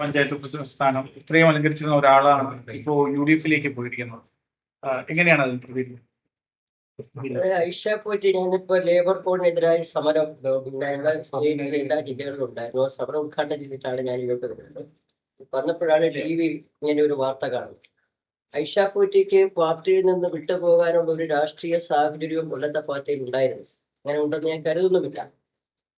Panchayat president സ്ഥാനം ഇത്രയും അലങ്കരിച്ചിരുന്ന ഒരാളാണ് ഇപ്പോ യു ഡി എഫിലേക്ക് പോയിരിക്കുന്നത് എങ്ങനെയാണ് അതിന് പ്രതികരിക്കുന്നത് ഐഷ പോയിട്ട് ഞാനിപ്പോ ലേബർ കോഡിനെതിരായ സമരം ഞങ്ങളുടെ സ്റ്റേറ്റിലെ എല്ലാ ജില്ലകളിലും ഉണ്ടായിരുന്നു. ആ സമരം ഉദ്ഘാടനം ചെയ്തിട്ടാണ് ഞാൻ ഇങ്ങോട്ട് വരുന്നത്. വന്നപ്പോഴാണ് ടി വി ഇങ്ങനെ ഒരു വാർത്ത കാണുന്നത്. ഐഷ പോയിട്ടേക്ക് പാർട്ടിയിൽ നിന്ന് വിട്ടുപോകാനുള്ള ഒരു രാഷ്ട്രീയ സാഹചര്യവും കൊല്ലത്തെ പാർട്ടിയിൽ ഉണ്ടായിരുന്നു അങ്ങനെ ഉണ്ടെന്ന് ഞാൻ കരുതുന്നുമില്ല.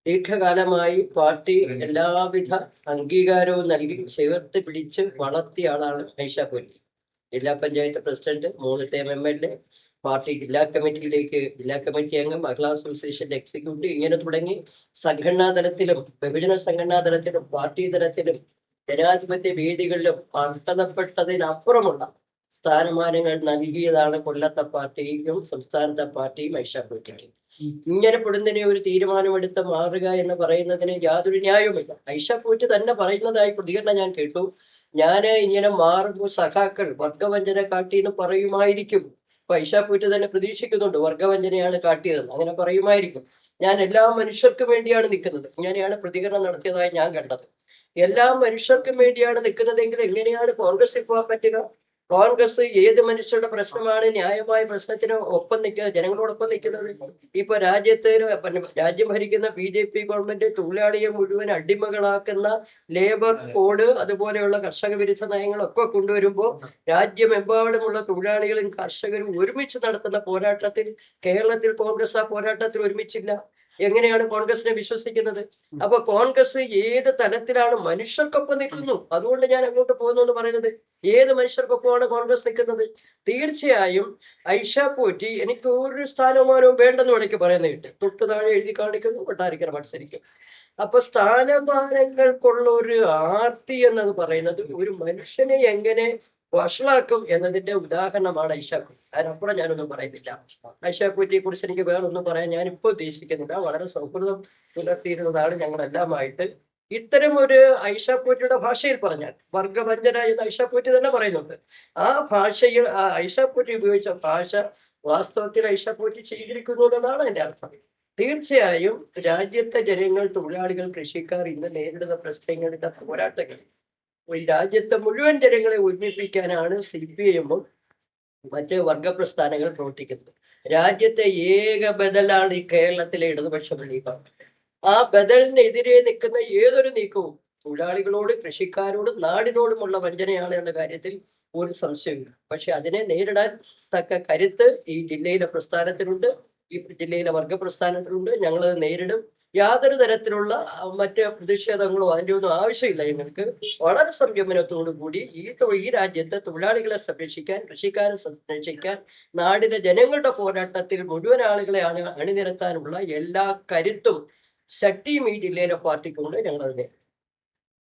ദീർഘകാലമായി പാർട്ടി എല്ലാവിധ അംഗീകാരവും നൽകി ചേർത്ത് പിടിച്ച് വളർത്തിയ ആളാണ് ഐഷ പൊല്ലി ജില്ലാ പഞ്ചായത്ത് പ്രസിഡന്റ് മൂന്ന് term M L A party ജില്ലാ കമ്മിറ്റിയിലേക്ക് ജില്ലാ കമ്മിറ്റി അംഗം മഹിളാ അസോസിയേഷന്റെ എക്സിക്യൂട്ടീവ് ഇങ്ങനെ തുടങ്ങി. സംഘടനാ തലത്തിലും വിഭജന സംഘടനാ തലത്തിലും പാർട്ടി തലത്തിലും ജനാധിപത്യ വേദികളിലും അർഹതപ്പെട്ടതിനപ്പുറമുള്ള സ്ഥാനമാനങ്ങൾ നൽകിയതാണ് കൊല്ലത്തെ പാർട്ടിയും സംസ്ഥാനത്തെ പാർട്ടിയും ഐഷാപൂറ്റിക്ക് ഇങ്ങനെ പെടുന്നതിനെ ഒരു തീരുമാനമെടുത്ത് മാറുക എന്ന് പറയുന്നതിന് യാതൊരു ന്യായവുമില്ല. ഐഷ പോയിട്ട് തന്നെ പറയുന്നതായി പ്രതികരണം ഞാൻ കേട്ടു. ഞാൻ ഇങ്ങനെ മാറുമ്പോൾ സഖാക്കൾ വർഗവഞ്ചന കാട്ടി എന്ന് പറയുമായിരിക്കും. ഐഷ പോയിട്ട് തന്നെ പ്രതീക്ഷിക്കുന്നുണ്ട് വർഗവഞ്ചനയാണ് കാട്ടിയതെന്ന്. അങ്ങനെ പറയുമായിരിക്കും. ഞാൻ എല്ലാ മനുഷ്യർക്കും വേണ്ടിയാണ് നിൽക്കുന്നത്. ഇങ്ങനെയാണ് പ്രതികരണം നടത്തിയതായി ഞാൻ കണ്ടത്. എല്ലാ മനുഷ്യർക്കും വേണ്ടിയാണ് നിൽക്കുന്നതെങ്കിൽ എങ്ങനെയാണ് കോൺഗ്രസ് പോകാൻ പറ്റുക? കോൺഗ്രസ് ഏത് മനുഷ്യരുടെ പ്രശ്നമാണ്? ന്യായമായ പ്രശ്നത്തിന് ഒപ്പം നിൽക്കുന്നത് ജനങ്ങളോടൊപ്പം നിൽക്കുന്നത്. ഇപ്പൊ രാജ്യത്ത് രാജ്യം ഭരിക്കുന്ന ബി ജെ പി ഗവൺമെന്റ് തൊഴിലാളിയെ മുഴുവൻ അടിമകളാക്കുന്ന ലേബർ കോഡ് അതുപോലെയുള്ള കർഷക വിരുദ്ധ നയങ്ങളൊക്കെ കൊണ്ടുവരുമ്പോൾ രാജ്യമെമ്പാടുമുള്ള തൊഴിലാളികളും കർഷകരും ഒരുമിച്ച് നടത്തുന്ന പോരാട്ടത്തിൽ കേരളത്തിൽ കോൺഗ്രസ് ആ പോരാട്ടത്തിൽ ഒരുമിച്ചില്ല. എങ്ങനെയാണ് കോൺഗ്രസിനെ വിശ്വസിക്കുന്നത്? അപ്പൊ കോൺഗ്രസ് ഏത് തലത്തിലാണ് മനുഷ്യർക്കൊപ്പം നിൽക്കുന്നു? അതുകൊണ്ട് ഞാൻ അങ്ങോട്ട് പോകുന്നു എന്ന് പറയുന്നത് ഏത് മനുഷ്യർക്കൊപ്പമാണ് കോൺഗ്രസ് നിൽക്കുന്നത്? തീർച്ചയായും ഐഷ പോറ്റി എനിക്ക് ഒരു സ്ഥാനമാനവും വേണ്ടെന്ന് ഇടയ്ക്ക് പറയുന്ന കിട്ടി തൊട്ട് താഴെ എഴുതി കാണിക്കുന്നു കൊട്ടാരിക്കര മത്സരിക്കും. അപ്പൊ സ്ഥാനമാനങ്ങൾക്കുള്ള ഒരു ആർത്തി എന്നത് പറയുന്നത് ഒരു മനുഷ്യനെ എങ്ങനെ വഷളാക്കും എന്നതിന്റെ ഉദാഹരണമാണ് ഐഷാക്കു അതിനപ്പുറം ഞാനൊന്നും പറയുന്നില്ല. ഐഷാക്കുറ്റിയെ കുറിച്ച് എനിക്ക് വേറൊന്നും പറയാൻ ഞാൻ ഇപ്പൊ ഉദ്ദേശിക്കുന്നില്ല. വളരെ സൗഹൃദം പുലർത്തിയിരുന്നതാണ് ഞങ്ങളെല്ലാമായിട്ട്. ഇത്തരം ഒരു ഐഷാപ്പൂറ്റിയുടെ ഭാഷയിൽ പറഞ്ഞാൽ വർഗവഞ്ചന എന്ന് ഐഷാപ്പൂറ്റി തന്നെ പറയുന്നുണ്ട്. ആ ഭാഷയിൽ ആ ഐഷാപ്പൂറ്റി ഉപയോഗിച്ച ഭാഷ വാസ്തവത്തിൽ ഐഷാപ്പൂറ്റി ചെയ്തിരിക്കുന്നു എന്നതാണ് എന്റെ അർത്ഥം. തീർച്ചയായും രാജ്യത്തെ ജനങ്ങൾ തൊഴിലാളികൾ കൃഷിക്കാർ ഇന്ന് നേരിടുന്ന പ്രശ്നങ്ങളുടെ പോരാട്ടങ്ങൾ രാജ്യത്തെ മുഴുവൻ ജനങ്ങളെ ഒരുമിപ്പിക്കാനാണ് സി പി എമ്മും മറ്റ് വർഗപ്രസ്ഥാനങ്ങൾ പ്രവർത്തിക്കുന്നത്. രാജ്യത്തെ ഏക ബദലാണ് ഈ കേരളത്തിലെ ഇടതുപക്ഷ നീക്കം ആ ബദലിനെതിരെ നിൽക്കുന്ന ഏതൊരു നീക്കവും തൊഴിലാളികളോട് കൃഷിക്കാരോടും നാടിനോടുമുള്ള വഞ്ചനയാണ് എന്ന കാര്യത്തിൽ ഒരു സംശയമില്ല പക്ഷെ അതിനെ നേരിടാൻ തക്ക കരുത്ത് ഈ ജില്ലയിലെ പ്രസ്ഥാനത്തിനുണ്ട് ഈ ജില്ലയിലെ വർഗ പ്രസ്ഥാനത്തിനുണ്ട് ഞങ്ങൾ നേരിടും. യാതൊരു തരത്തിലുള്ള മറ്റ് പ്രതിഷേധങ്ങളോ അതിന്റെ ഒന്നും ആവശ്യമില്ല ഞങ്ങൾക്ക് വളരെ സംയമനത്തോടു കൂടി ഈ ഈ രാജ്യത്തെ തൊഴിലാളികളെ സംരക്ഷിക്കാൻ കൃഷിക്കാരെ സംരക്ഷിക്കാൻ നാടിന്റെ ജനങ്ങളുടെ പോരാട്ടത്തിൽ മുഴുവൻ ആളുകളെ അണി അണിനിരത്താനുള്ള എല്ലാ കരുത്തും ശക്തിയും ഈ ജില്ലയിലെ പാർട്ടിക്കുണ്ട്. ഞങ്ങൾ അതിനെ